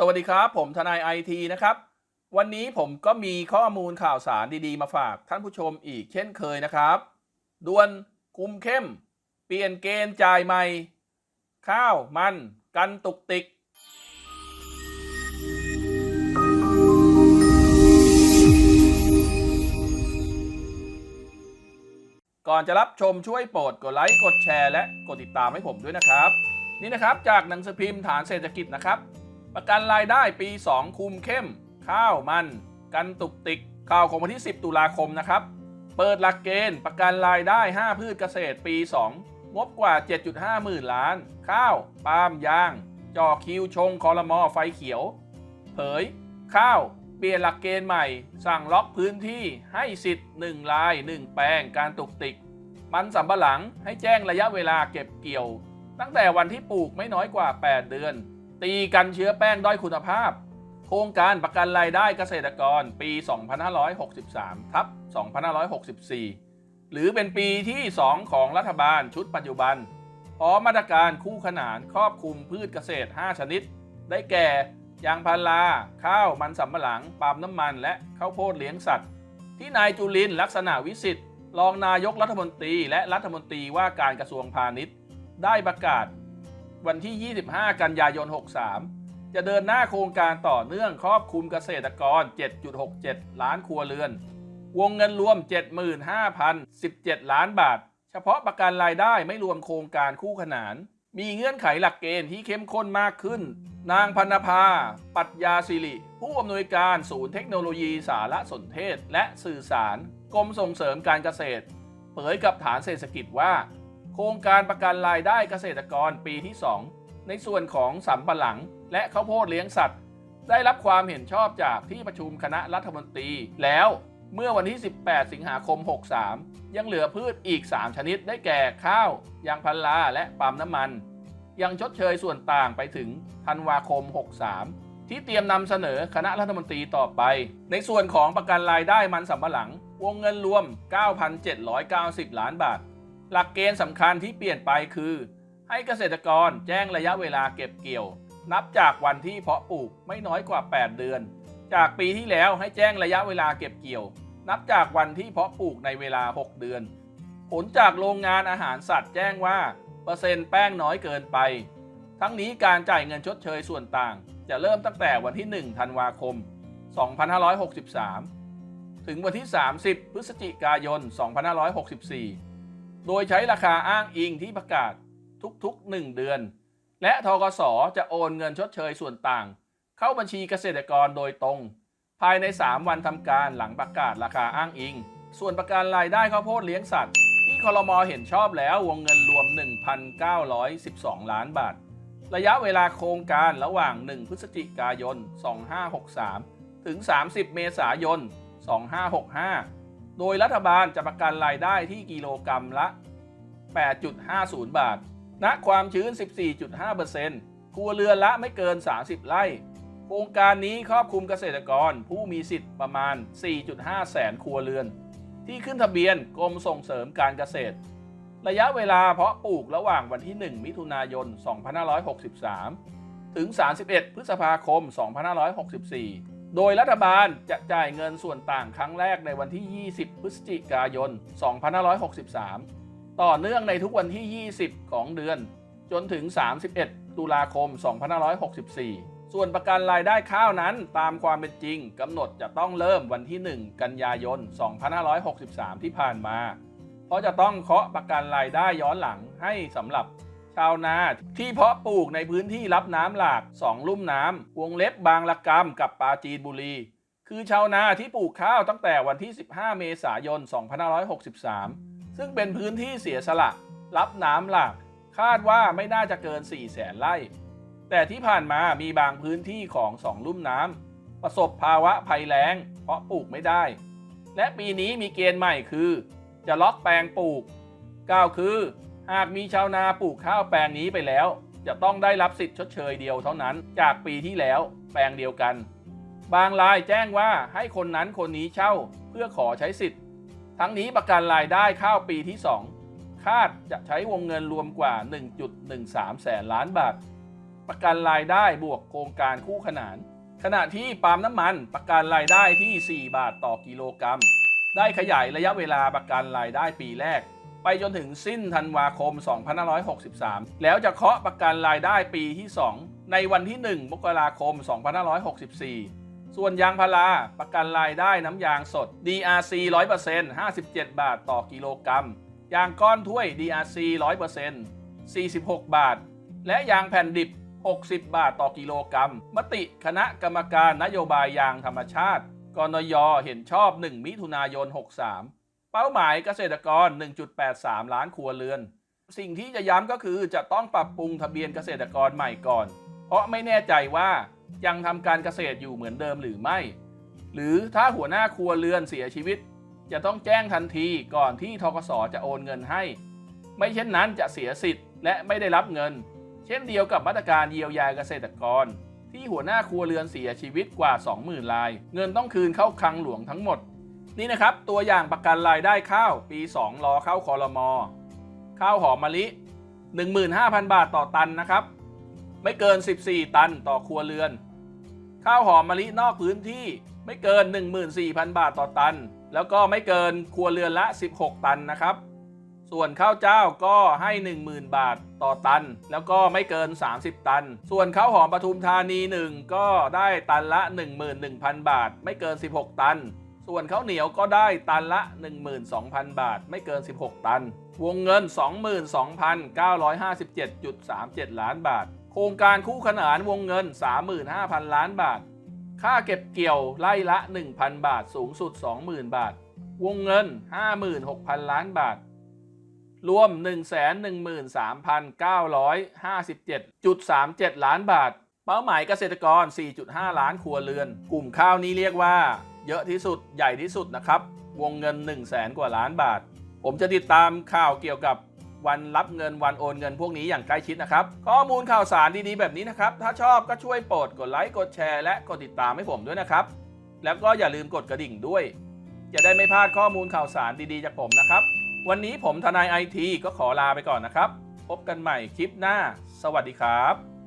สวัสดีครับ ผมทนายไอทีนะครับ วันนี้ผมก็มีข้อมูลข่าวสารดีๆ มาฝากท่านผู้ชมอีกเช่นเคยนะครับด่วนคุมเข้ม เปลี่ยนเกณฑ์จ่ายใหม่ ข้าวมัน กันตุกติก ก่อนจะรับชมช่วยโปรดกดไลค์กดแชร์และกดติดตามให้ผมด้วยนะครับ นี่นะครับจากหนังสือพิมพ์ฐานเศรษฐกิจนะครับ ประกันรายได้ปี 2 คุมเข้ม ข้าวมัน กันตุกติกข่าวของวันที่ 10 ตุลาคมนะครับ เปิดหลักเกณฑ์ประกันรายได้ 5 พืชเกษตรปี 2 งบกว่า 7.5 หมื่นล้าน ข้าวปาล์มยางจ่อคิวชงคอรมอไฟเขียว เผย ข้าวเปลี่ยนหลักเกณฑ์ใหม่ สั่งล็อกพื้นที่ให้สิทธิ์ 1 ลาย 1 แปลงการตุกติก มันสำปะหลังให้แจ้งระยะเวลาเก็บเกี่ยว ตั้งแต่วันที่ปลูกไม่น้อยกว่า 8 เดือน ตีกันเชื้อแป้งด้อยคุณภาพ โครงการประกันรายได้เกษตรกรปี 2563 ทับ 2564 หรือเป็นปีที่ 2 ของรัฐบาลชุดปัจจุบัน พร้อมมาตรการคู่ขนานครอบคลุมพืชเกษตร 5 ชนิด ได้แก่ ยางพารา ข้าว มันสำปะหลัง ปาล์มน้ำมัน และข้าวโพดเลี้ยงสัตว์ ที่นายจุลินลักษณะวิสิทธิ์รองนายกรัฐมนตรี และรัฐมนตรีว่าการกระทรวงพาณิชย์ ได้ประกาศ วันที่ 25 กันยายน 63 จะเดินหน้าโครงการต่อเนื่องครอบคลุมเกษตรกร 7.67 ล้านครัวเรือน วงเงินรวม 75,017 ล้านบาท เฉพาะประกันรายได้ไม่รวมโครงการคู่ขนาน มีเงื่อนไขหลักเกณฑ์ที่เข้มข้นมากขึ้น นางพันภา ปัตยาสิริ ผู้อำนวยการศูนย์เทคโนโลยีสารสนเทศ และสื่อสาร กรมส่งเสริมการเกษตร เผยกับฐานเศรษฐกิจว่า ครงการประกันรายได้เกษตรกรปีที่ 2 ในส่วนของสำปะหลัง และข้าวโพดเลี้ยงสัตว์ ได้รับความเห็นชอบจากที่ประชุมคณะรัฐมนตรี แล้วเมื่อวันที่ 18 สิงหาคม 63 ยังเหลือพืชอีก 3 ชนิดได้แก่ข้าวยางพาราและปาล์มน้ำมัน ยังชดเชยส่วนต่างไปถึงธันวาคม 63 ที่เตรียมนำเสนอคณะรัฐมนตรีต่อไป ในส่วนของประกันรายได้มันสำปะหลัง วงเงินรวม 9,790 ล้านบาท หลักเกณฑ์สำคัญที่เปลี่ยนไปคือ ให้เกษตรกรแจ้งระยะเวลาเก็บเกี่ยว นับจากวันที่เพาะปลูกไม่น้อยกว่า 8 เดือน จากปีที่แล้วให้แจ้งระยะเวลาเก็บเกี่ยว นับจากวันที่เพาะปลูกในเวลา 6 เดือน ผลจากโรงงานอาหารสัตว์แจ้งว่า เปอร์เซ็นต์แป้งน้อยเกินไป ทั้งนี้การจ่ายเงินชดเชยส่วนต่าง จะเริ่มตั้งแต่วันที่ 1 ธันวาคม 2563 ถึงวันที่ 30 พฤศจิกายน 2564 โดยใช้ราคาอ้างอิงที่ประกาศทุกๆ 1 เดือน และทกสจะโอนเงินชดเชยส่วนต่าง เข้าบัญชีเกษตรกรโดยตรง ภายใน 3 วันทำการหลังประกาศราคาอ้างอิง ส่วนประกันรายได้ข้าวโพดเลี้ยงสัตว์ ที่คลมเห็นชอบแล้ววงเงินรวม 1,912 ล้านบาท ระยะเวลาโครงการระหว่าง 1 พฤศจิกายน 2563 ถึง 30 เมษายน 2565 โดยรัฐบาลจะประกันรายได้ที่กิโลกรรัมละ 8.50 บาท ณ ความชื้น 14.5%ครัวเรือนละไม่เกิน 30 ไร่ โครงการนี้ครอบคลุมเกษตรกรผู้มีสิทธิ์ประมาณ 4.5 แสนครัวเรือน ที่ขึ้นทะเบียนกรมส่งเสริมการเกษตร ระยะเวลาเพาะปลูกระหว่างวันที่ 1 มิถุนายน 2563 ถึง 31 พฤษภาคม 2564 โดยรัฐบาลจะจ่ายเงินส่วนต่างครั้งแรกในวันที่ 20 พฤศจิกายน 2563 ต่อเนื่องในทุกวันที่ 20 ของเดือน จนถึง 31 ตุลาคม 2564 ส่วนประกันรายได้ข้าวนั้นตามความเป็นจริงกำหนดจะต้องเริ่มวันที่ 1 กันยายน 2563 ที่ผ่านมา เพราะจะต้องเคาะประกันรายได้ย้อนหลังให้สำหรับ ชาวนา ที่เพาะปลูกในพื้นที่รับน้ำหลาก2ลุ่มน้ำวงเล็บบางละกำกับปาจีนบุรี คือชาวนาที่ปลูกข้าวตั้งแต่วันที่ 15 เมษายน 2563 ซึ่งเป็นพื้นที่เสียสละ รับน้ำหลาก คาดว่าไม่น่าจะเกิน4แสนไร่ แต่ที่ผ่านมามีบางพื้นที่ของสองลุ่มน้ำประสบภาวะภัยแล้ง เพราะปลูกไม่ได้ และปีนี้มีเกณฑ์ใหม่คือ จะล็อกแปลงปลูกกล่าวคือ หากมีชาวนาปลูกข้าวแปลงนี้ไปแล้ว จะต้องได้รับสิทธิ์ชดเชยเดียวเท่านั้น จากปีที่แล้วแปลงเดียวกัน บางรายแจ้งว่าให้คนนั้นคนนี้เช่าเพื่อขอใช้สิทธิ์ ทั้งนี้ประกันรายได้ข้าวปีที่ 2 คาดจะใช้วงเงินรวมกว่า 1.13 แสนล้านบาท ประกันรายได้บวกโครงการคู่ขนาน ขณะที่ปาล์มน้ำมันประกันรายได้ที่ 4 บาทต่อกิโลกรัม ได้ขยายระยะเวลาประกันรายได้ปีแรก ไปจนถึงสิ้นธันวาคม 2563 แล้วจะเคาะประกันรายได้ปีที่ 2 ในวันที่ 1 มกราคม 2564 ส่วนยางพาราประกันรายได้น้ำยางสด DRC 100% 57 บาทต่อกิโลกรัม ยางก้อนถ้วย DRC 100% 46 บาท และยางแผ่นดิบ 60 บาทต่อกิโลกรัม มติคณะกรรมการนโยบายยางธรรมชาติ กนยเห็นชอบ 1 มิถุนายน 63 เป้าหมายเกษตรกร 1.83 ล้านครัวเรือน สิ่งที่จะย้ำก็คือจะต้องปรับปรุงทะเบียนเกษตรกรใหม่ก่อน เพราะไม่แน่ใจว่ายังทำการเกษตรอยู่เหมือนเดิมหรือไม่ หรือถ้าหัวหน้าครัวเรือนเสียชีวิต จะต้องแจ้งทันทีก่อนที่ทกสจะโอนเงินให้ ไม่เช่นนั้นจะเสียสิทธิ์และไม่ได้รับเงิน เช่นเดียวกับมาตรการเยียวยาเกษตรกร ที่หัวหน้าครัวเรือนเสียชีวิตกว่า 20,000ราย เงินต้องคืนเข้าคลังหลวงทั้งหมด นี่นะครับ ตัวอย่างประกันรายได้ข้าวปี 2 รอเข้าคอรมอข้าวหอมมะลิ 15,000 บาทต่อตันนะครับ ไม่เกิน 14 ตันต่อครัวเรือน ข้าวหอมมะลินอกพื้นที่ไม่เกิน 14,000 บาทต่อตัน แล้วก็ไม่เกินครัวเรือนละ 16 ตันนะครับ ส่วนข้าวเจ้าก็ให้ 10,000 บาทต่อตัน แล้วก็ไม่เกิน 30 ตัน ส่วนข้าวหอมปทุมธานี 1 ก็ได้ตันละ 11,000 บาท ไม่เกิน 16 ตัน ส่วนข้าวเหนียวก็ได้ตันละ 12,000 บาท ไม่เกิน 16 ตัน วงเงิน 22,957.37 ล้านบาท โครงการคู่ขนานวงเงิน 35,000 ล้านบาท ค่าเก็บเกี่ยวไล่ละ 1,000 บาท สูงสุด 20,000 บาท วงเงิน 56,000 ล้านบาท รวม 113,957.37 ล้านบาท เป้าหมายเกษตรกร 4.5 ล้านครัวเรือน กลุ่มข้าวนี้เรียกว่า เยอะที่สุดใหญ่ที่สุดนะครับ วงเงิน 1 0 0 0 0แสนกว่าล้านบาท ผมจะติดตามข่าวเกี่ยวกับวันรับเงินวันโอนเงินพวกนี้อย่างใกล้ชิดนะครับ ข้อมูลข่าวสารดีๆแบบนี้นะครับ ถ้าชอบก็ช่วยโปรดกดไลค์กดแชร์และกดติดตามให้ผมด้วยนะครับ แล้วก็อย่าลืมกดกระดิ่งด้วย จะได้ไม่พลาดข้อมูลข่าวสารดีๆจากผมนะครับ วันนี้ผมทนายไอทีก็ขอลาไปก่อนนะครับ พบกันใหม่คลิปหน้า สวัสดีครับ